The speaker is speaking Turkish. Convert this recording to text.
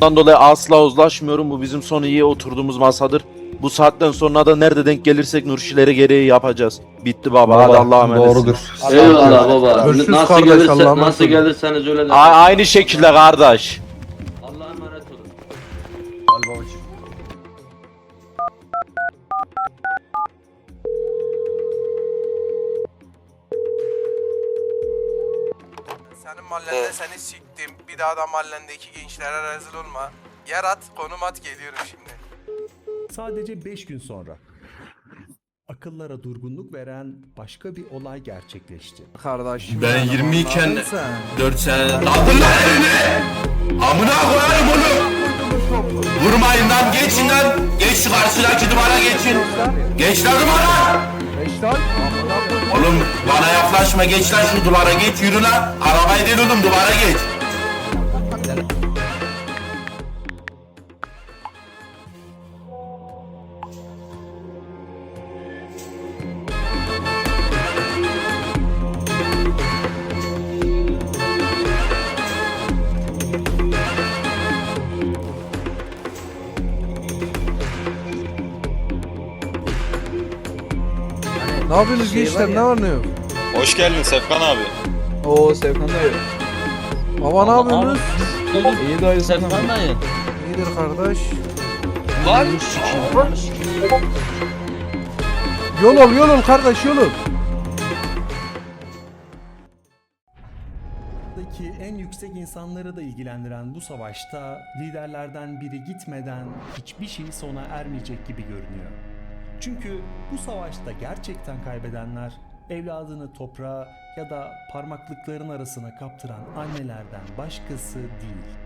Bundan dolayı asla uzlaşmıyorum. Bu bizim son iyi oturduğumuz masadır. Bu saatten sonra da nerede denk gelirsek Nurşilere gereği yapacağız. Bitti baba. Hadi Allah'a emanet. Doğrudur. Eyvallah baba. Görüşürüz Nasıl kardeş, gelirse, Allah'a emanet nasıl olun. gelirseniz öyle de. A- aynı şekilde kardeş. Allah'a emanet olun. Al babacığım. Senin mahallende seni siktim. Bir daha da mahallendeki gençlere rezil olma. Yer at, konum at geliyorum şimdi. Sadece 5 gün sonra akıllara durgunluk veren başka bir olay gerçekleşti. Kardeşim. Ben 20 iken sen. 4 sene lan elini! Amına koyarım bunu! Vurmayın lan geçin lan! Geç şu karşıdaki duvara geçin! Geç lan duvara! Beşler. Oğlum bana yaklaşma geç lan şu duvara geç yürü lan! Arabayı değil duvara geç! Ne yapıyorsunuz gençler? Ne var ne yok? Hoş geldin Sefkan abi. Oo Sevkan dayı. Baba ne yapıyorsunuz? İyi dayı Sevkan dayı. İyidir kardeş. Lan! Yol ol yol ol kardeş yol ol. Daki en yüksek insanları da ilgilendiren bu savaşta liderlerden biri gitmeden hiçbir şey sona ermeyecek gibi görünüyor. Çünkü bu savaşta gerçekten kaybedenler evladını toprağa ya da parmaklıkların arasına kaptıran annelerden başkası değil.